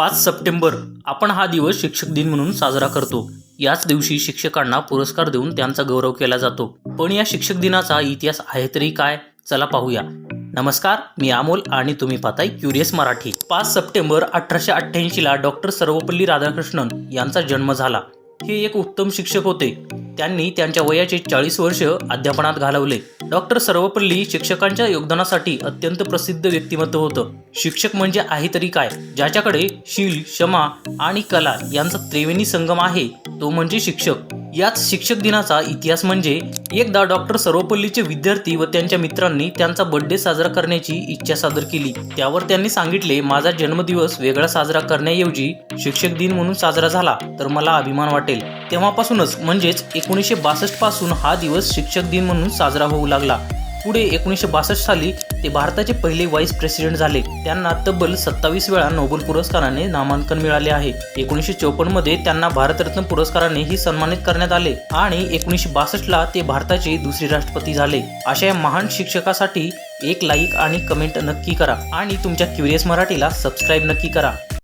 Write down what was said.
पाच सप्टेंबर आपण हा दिवस शिक्षक दिन म्हणून साजरा करतो. याच दिवशी शिक्षकांना पुरस्कार देऊन त्यांचा गौरव केला जातो. पण या शिक्षक दिनाचा इतिहास आहे तरी काय? चला पाहूया. नमस्कार मी अमोल आणि तुम्ही पाहताय क्युरियस मराठी. पाच सप्टेंबर अठराशे अठ्ठ्याऐंशीला डॉक्टर सर्वपल्ली राधाकृष्णन यांचा जन्म झाला. हे एक उत्तम शिक्षक होते. त्यांनी त्यांच्या वयाचे चाळीस वर्ष अध्यापनात घालवले. डॉक्टर सर्वपल्ली शिक्षकांच्या योगदानासाठी अत्यंत प्रसिद्ध व्यक्तिमत्व होतं. शिक्षक म्हणजे आहे तरी काय? ज्याच्याकडे शील क्षमा आणि कला यांचा त्रिवेणी संगम आहे तो म्हणजे शिक्षक. याच शिक्षक दिनाचा इतिहास म्हणजे एकदा डॉक्टर सर्वपल्लीचे विद्यार्थी व त्यांच्या मित्रांनी त्यांचा बर्थडे साजरा करण्याची इच्छा सादर केली. त्यावर त्यांनी सांगितले माझा जन्मदिवस वेगळा साजरा करण्याऐवजी शिक्षक दिन म्हणून साजरा झाला तर मला अभिमान वाटेल. तेव्हापासूनच म्हणजेच एकोणीसशे बासष्टपासून हा दिवस शिक्षक दिन म्हणून साजरा होऊ लागला. पुढे एकोणीसशे बासष्ट साली ते भारताचे पहिले व्हाईस प्रेसिडेंट झाले. त्यांना तब्बल सत्तावीस वेळा नोबेल पुरस्काराने नामांकन मिळाले आहे. एकोणीसशे चौपन्नमध्ये त्यांना भारतरत्न पुरस्काराने ही सन्मानित करण्यात आले आणि एकोणीसशे बासष्ट ला ते भारताचे दुसरे राष्ट्रपती झाले. अशा या महान शिक्षकासाठी एक लाईक आणि कमेंट नक्की करा. आणि तुमच्या क्युरियस मराठीला सबस्क्राईब नक्की करा.